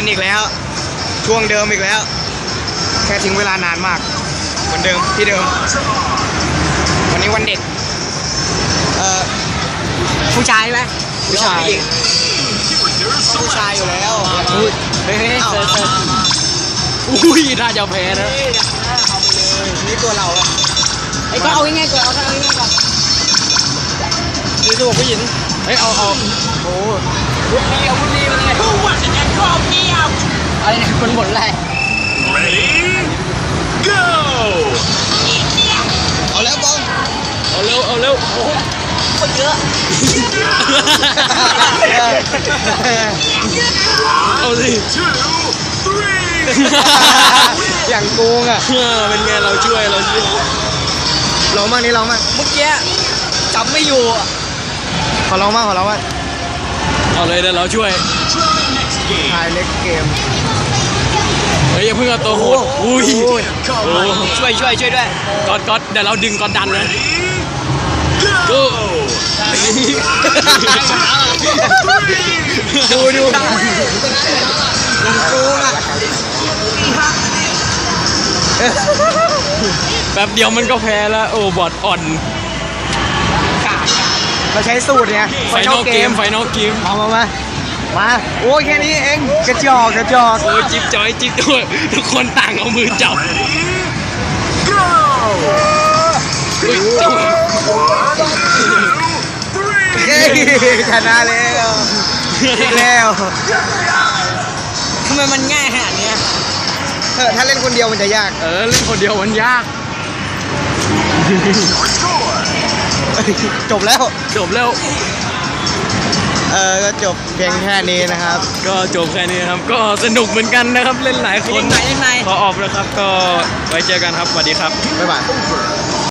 ล่นอีกแล้ว ช่วงเดิมอีกแล้ว แค่ทิ้งเวลานานมากเหมือนเดิมที่เดิม วันนี้วันเด็ก เอ่อผู้ชายไหมผู้ชายหรือว่ผู้หญิงผู้ชายอยู่แล้วอุ้ยเฮ้ยเฮ้ยเอ้าเจอเจออุ้ยน่าจะแพ้นะนี่ตัวเราอะไอ้ก็เอาง่ายๆก่อนเอาเอาง่ายๆก่อนนี่ตัวผู้หญิงเฮ้ยเอาเอาโอ้วุ้นลีเอาวุ้นลีมาเลยอะไร ร็วเอาเร็วโอ้โหคนเยอะเอาสิ Two, three. อย่างโกงอะเออเป็นไงเราช่วยเราช่วยลองบ้างนี่ลองบ้างเมื่อกี้จับไม่อยู่อะขอลองบ้างขอลองบ้างเอาเลยเดี๋ยวเราช่วยทายเล็กเกมเฮ้ยอย่าเพิ่งเอาตัวโหดอุ้ยโอ้ยโอ้ช่วยช่วยช่วยด้วยก๊อตก๊อตเดี๋ยวเราดึงก๊อตดันนะ Go! ดูดูย่างกงอะแป๊บเดียวมันก็แพ้แล้ว โอ้บอดอ่อนเราใช้สูตรไงไฟนอลเกม ไฟนอลเกมมามามามาโอ้ยแค่นี้เอง กระจอกกระจอกโอ้จิ๊บจอยจิ๊บด้วยทุกคนต่างเอามือจับ ชนะแล้วอีกแล้วทำไมมันง่ายขนาดเนี้ยเออถ้าเล่นคนเดียวมันจะยาก เออเล่นคนเดียวมันยาก Score! จบแล้ว จบแล้ว เออก็จบเพียงแค่นี้นะครับ ก็จบแค่นี้ครับ ก็สนุกเหมือนกันนะครับ เล่นหลายคนเล่นไหนเล่นไหน ขอออกนะครับ ก็ไว้เจอกันครับ สวัสดีครับ บ๊ายบาย